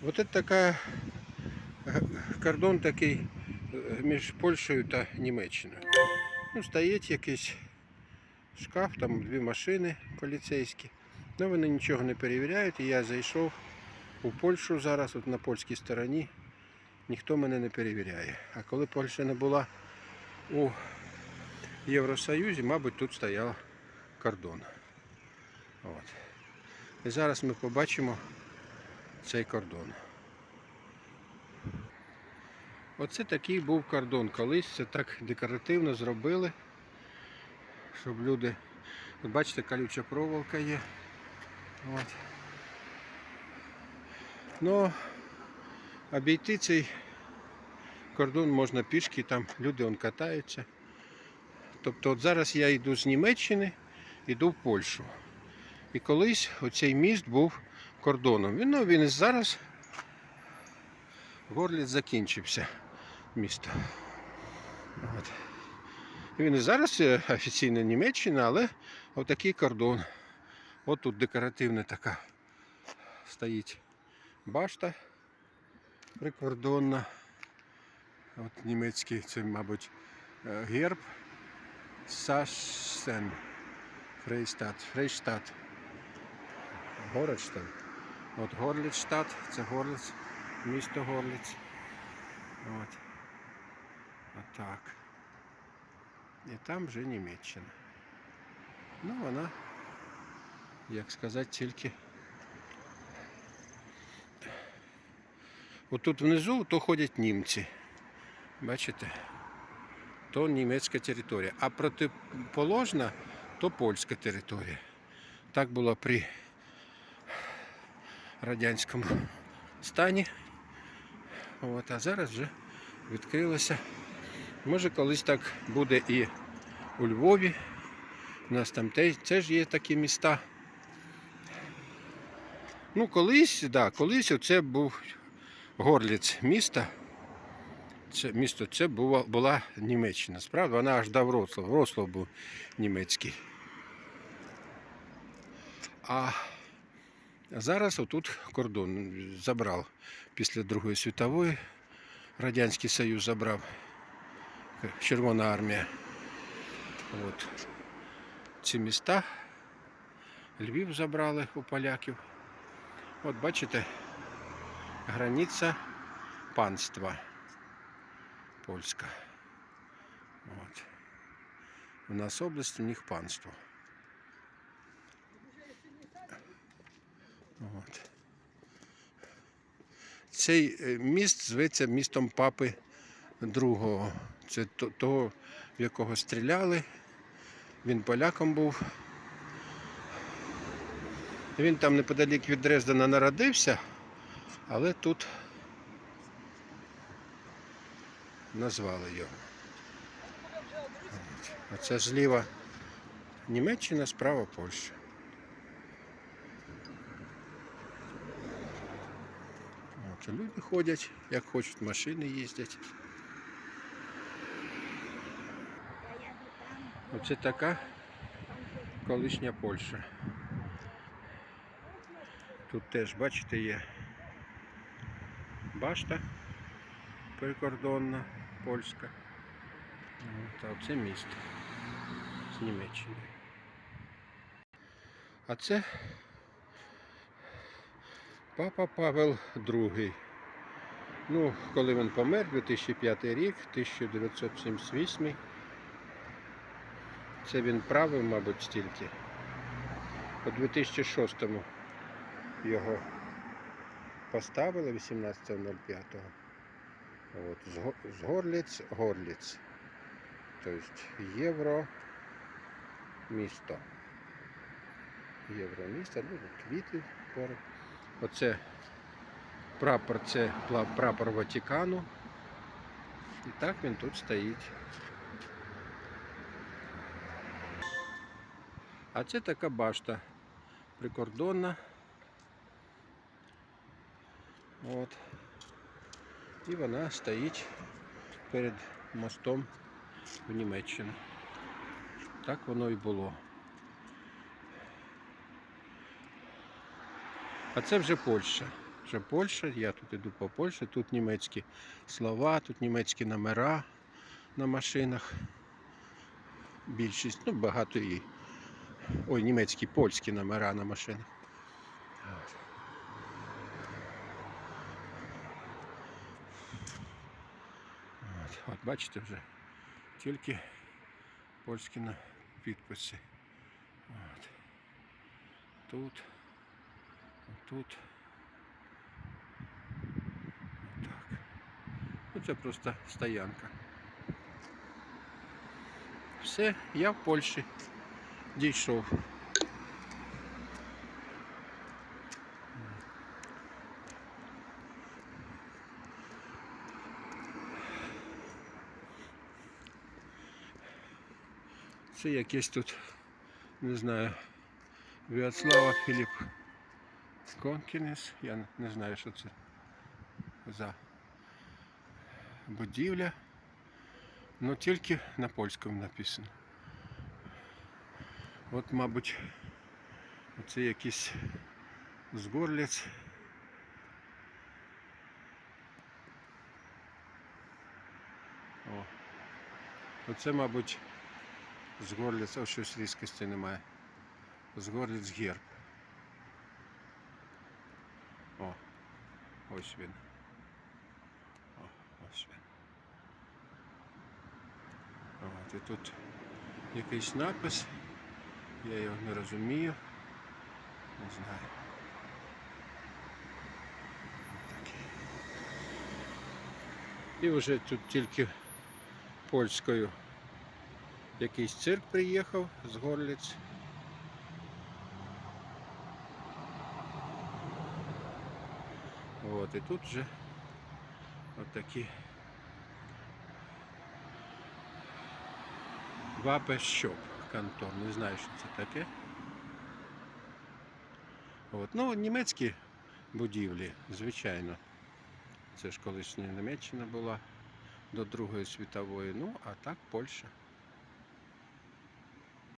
Вот это така е, кордон такий е, між Польщею та Німеччиною. Ну, стоїть якийсь шкаф, там дві машини поліцейські. Ну, вони нічого не перевіряють. І я зайшов у Польщу зараз, от на польській стороні. Ніхто мене не перевіряє. А коли Польща не була у Євросоюзі, мабуть, тут стояв кордон. От. І зараз ми побачимо цей кордон. Оце такий був кордон. Колись це так декоративно зробили, щоб люди. От бачите, колюча проволока є. От. Ну, обійти цей кордон можна пішки, там люди он катаються. Тобто от зараз я йду з Німеччини, йду в Польщу. І колись оцей міст був кордоном. Він, ну, він і зараз Горліць закінчився місто. От. Він і зараз е, офіційно Німеччина, але отакий кордон. От тут декоративна така стоїть башта прикордонна. От німецький, це, мабуть, е, герб Сашсен. Фрейстат. Фрейштат. Городштадт. От Горліцштадт, це Горлиць, місто Горлиць. От. Отак. І там вже Німеччина. Ну, вона, як сказати, тільки. Отут внизу то ходять німці. Бачите? То німецька територія. А протиположна то польська територія. Так було при радянському стані. От, а зараз вже відкрилося. Може колись так буде і у Львові. У нас там теж, є такі міста. Ну, колись, да, колись оце був Горліць міста. Це місто це була, була Німеччина. Справді вона аж до Вроцлава. Вроцлав був німецький. А зараз отут кордон забрав після Другої світової. Радянський Союз забрав Червона армія. От. Ці міста. Львів забрали у поляків. От бачите, границя панства польська. От. У нас область, у них панство. От. Цей е, міст зветься містом папи другого. Це того, в якого стріляли. Він поляком був. Він там неподалік від Дрездена народився, але тут назвали його. От. А це зліва Німеччина, справа Польща. От, люди ходять, як хочуть, машини їздять. Оце така колишня Польща. Тут теж, бачите, є башта прикордонна польська. От, а це місто з Німеччини. А це папа Павел II. Ну, коли він помер, 2005 рік, 1978. Це він правив, мабуть, стільки. У 2006-му його поставили 18.05. От, з, Горліць, Горліць. Тобто євро місто. Євро місто, ну, квіти поруч. Оце прапор, це прапор Ватикану. І так він тут стоїть. А це така башта прикордонна. От. І вона стоїть перед мостом в Німеччину. Так воно і було. А це вже Польща. вже Польща, я тут іду по Польщі, тут німецькі слова, тут німецькі номера на машинах. Більшість, ну багато і. Ой, німецькі, польські номера на машинах. От. От, бачите вже тільки польські підписи. От. Тут, тут. Так. Ну це просто стоянка. Все, я в Польщі дійшов. Це якесь тут, не знаю, Віацлава Філіп Конкінес. Я не знаю, що це за будівля. Ну тільки на польському написано. От, мабуть, це якийсь згорлець. О. Оце, мабуть, згорлець, о, щось різкості немає. Згорлець герб. О, ось він. О, ось він. От, і тут якийсь напис. Я його не розумію. Не знаю. І вже тут тільки польською якийсь цирк приїхав з Горлиць. От, і тут вже отакі Вапе Щоп кантон. Не знаю, що це таке. От. Ну, німецькі будівлі, звичайно. Це ж колишня Німеччина була до Другої світової. Ну, а так Польща.